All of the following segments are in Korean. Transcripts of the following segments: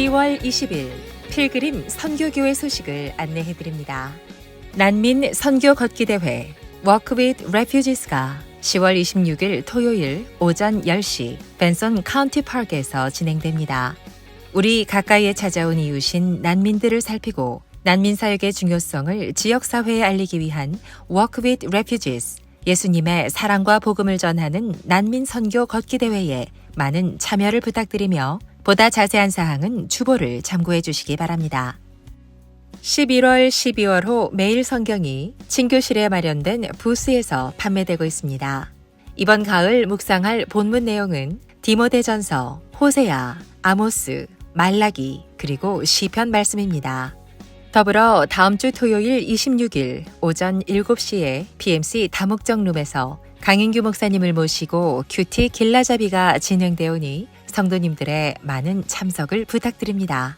10월 20일 필그림 선교교회 소식을 안내해 드립니다. 난민 선교 걷기 대회 Walk with Refugees가 10월 26일 토요일 오전 10시 벤선 카운티 파크에서 진행됩니다. 우리 가까이에 찾아온 이웃인 난민들을 살피고 난민 사역의 중요성을 지역 사회에 알리기 위한 Walk with Refugees 예수님의 사랑과 복음을 전하는 난민 선교 걷기 대회에 많은 참여를 부탁드리며 보다 자세한 사항은 주보를 참고해 주시기 바랍니다. 11월, 12월 호 매일 성경이 친교실에 마련된 부스에서 판매되고 있습니다. 이번 가을 묵상할 본문 내용은 디모데전서, 호세야, 아모스, 말라기, 그리고 시편 말씀입니다. 더불어 다음 주 토요일 26일 오전 7시에 PMC 다목적 룸에서 강인규 목사님을 모시고 큐티 길라잡이가 진행되오니 성도님들의 많은 참석을 부탁드립니다.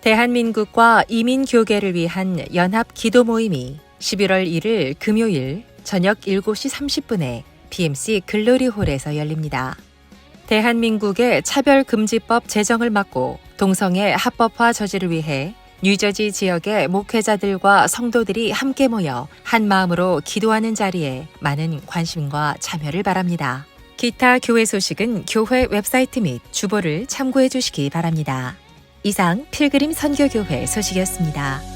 대한민국과 이민 교계를 위한 연합 기도 모임이 11월 1일 금요일 저녁 7시 30분에 BMC 글로리홀에서 열립니다. 대한민국의 차별금지법 제정을 막고 동성애 합법화 저지를 위해 뉴저지 지역의 목회자들과 성도들이 함께 모여 한 마음으로 기도하는 자리에 많은 관심과 참여를 바랍니다. 기타 교회 소식은 교회 웹사이트 및 주보를 참고해 주시기 바랍니다. 이상 필그림 선교교회 소식이었습니다.